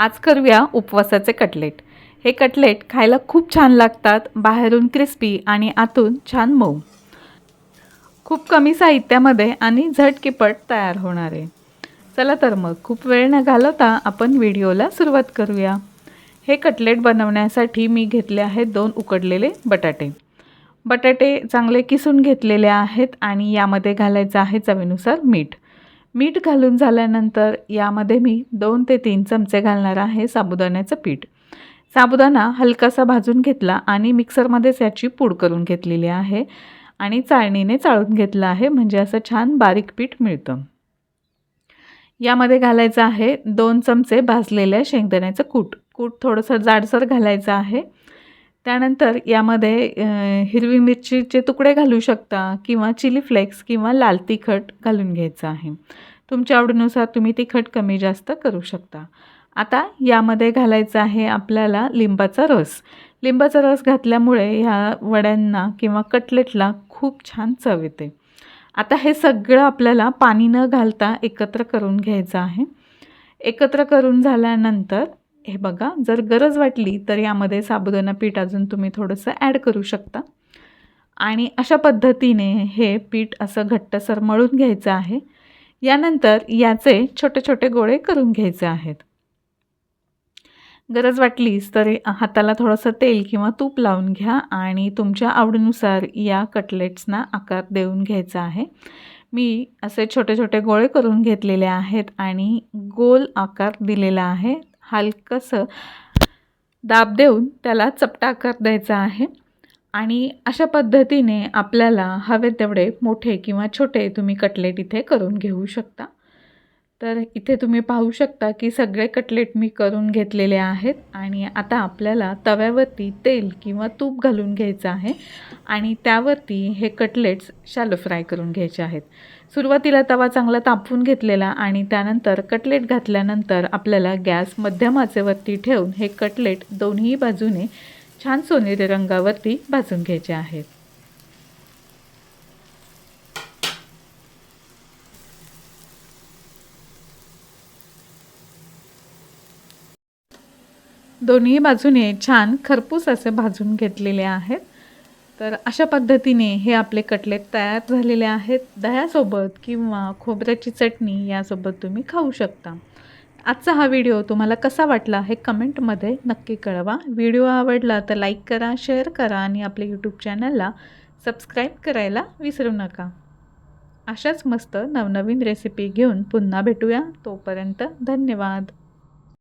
आज करूया उपवासाचे कटलेट. हे कटलेट खायला खूप छान लागतात बाहेरून क्रिस्पी आणि आतून छान मऊ. खूप कमी साहित्यामध्ये आणि झटकिपट तयार होणार आहे. चला तर मग खूप वेळ न घालवता आपण व्हिडिओला सुरुवात करूया. हे कटलेट बनवण्यासाठी मी घेतले आहेत दोन उकडलेले बटाटे. बटाटे चांगले किसून घेतलेले आहेत आणि यामध्ये घालायचं आहे चवीनुसार मीठ. मीठ घालून झाल्यानंतर यामध्ये मी दोन ते तीन चमचे घालणार आहे साबुदाण्याचं पीठ. साबुदाणा हलकासा भाजून घेतला आणि मिक्सरमध्येच याची पूड करून घेतलेली आहे आणि चाळणीने चाळून घेतलं आहे म्हणजे असं छान बारीक पीठ मिळतं. यामध्ये घालायचं आहे दोन चमचे भाजलेल्या शेंगदाण्याचं कूट. कूट थोडंसं जाडसर घालायचं आहे. त्यानंतर यामध्ये हिरवी मिरचीचे तुकडे घालू शकता किंवा चिली फ्लेक्स किंवा लाल तिखट घालून घ्यायचं आहे. तुमच्या आवडीनुसार तुम्ही तिखट कमी जास्त करू शकता. आता यामध्ये घालायचं आहे आपल्याला लिंबाचा रस. लिंबाचा रस घातल्यामुळे ह्या वड्यांना किंवा कटलेटला खूप छान चव येते. आता हे सगळं आपल्याला पाणी न घालता एकत्र करून घ्यायचं आहे. एकत्र करून झाल्यानंतर हे बघा जर गरज वाटली तर यामध्ये साबुदाणा पीठ अजून तुम्ही थोडंसं ॲड करू शकता. आणि अशा पद्धतीने हे पीठ असं घट्टसर मळून घ्यायचं आहे. यानंतर याचे छोटे छोटे गोळे करून घ्यायचे आहेत. गरज वाटलीच तर हाताला थोडंसं तेल किंवा तूप लावून घ्या आणि तुमच्या आवडीनुसार या कटलेट्सना आकार देऊन घ्यायचा आहे. मी असे छोटे छोटे गोळे करून घेतलेले आहेत आणि गोल आकार दिलेला आहे. हलकंसं दाब देऊन त्याला चपटा आकार द्यायचा आहे. आणि अशा पद्धतीने आपल्याला हवे तेवढे मोठे किंवा छोटे तुम्ही कटलेट इथे करून घेऊ शकता. तर इथे तुम्ही पाहू शकता की सगळे कटलेट मी करून घेतलेले आहेत आणि आता आपल्याला तव्यावरती तेल किंवा तूप घालून घ्यायचं आहे आणि त्यावरती हे कटलेट्स शॅलो फ्राय करून घ्यायचे आहेत. सुरुवातीला तवा चांगला तापवून घेतलेला आणि त्यानंतर कटलेट घातल्यानंतर आपल्याला गॅस मध्यम आचेवरती ठेवून हे कटलेट दोन्ही बाजूने छान सोनेरी रंगावरती भाजून घ्यायचे आहेत. दोन्ही बाजूने छान खरपूस असे भाजून घेतलेले आहेत. तर अशा पद्धतीने हे आपले कटलेट तयार झालेले आहेत. दह्यासोबत किंवा खोबऱ्याची चटणी यासोबत तुम्ही खाऊ शकता. आजचा हा व्हिडिओ तुम्हाला कसा वाटला हे कमेंटमध्ये नक्की कळवा. व्हिडिओ आवडला तर लाईक करा शेअर करा आणि आपल्या यूट्यूब चॅनलला सबस्क्राईब करायला विसरू नका. अशाच मस्त नवनवीन रेसिपी घेऊन पुन्हा भेटूया. तोपर्यंत धन्यवाद.